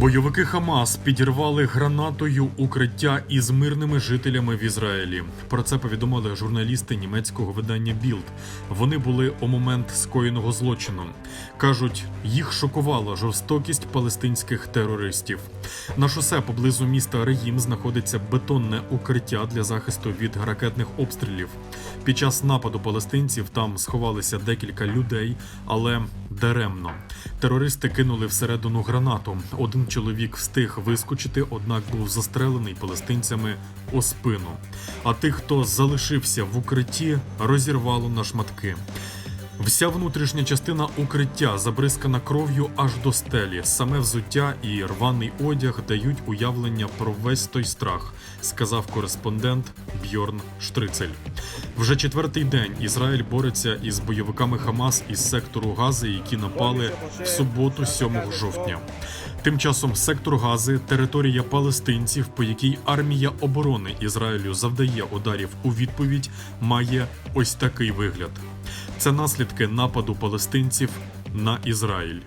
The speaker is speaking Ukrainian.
Бойовики Хамас підірвали гранатою укриття із мирними жителями в Ізраїлі. Про це повідомили журналісти німецького видання Білд. Вони були у момент скоєного злочину. кажуть, їх шокувала жорстокість палестинських терористів. На шосе поблизу міста Реїм знаходиться бетонне укриття для захисту від ракетних обстрілів. Під час нападу палестинців там сховалися декілька людей, але даремно. Терористи кинули всередину гранату. Один чоловік встиг вискочити, однак був застрелений палестинцями у спину. А тих, хто залишився в укритті, розірвало на шматки. Вся внутрішня частина укриття забризкана кров'ю аж до стелі. Саме взуття і рваний одяг дають уявлення про весь той страх, сказав кореспондент Бьорн Штрицель. Вже четвертий день Ізраїль бореться із бойовиками Хамас із сектору Гази, які напали в суботу, 7 жовтня. Тим часом сектор Гази територія палестинців, по якій армія оборони Ізраїлю завдає ударів у відповідь, має ось такий вигляд. Це наслідки нападу палестинців на Ізраїль.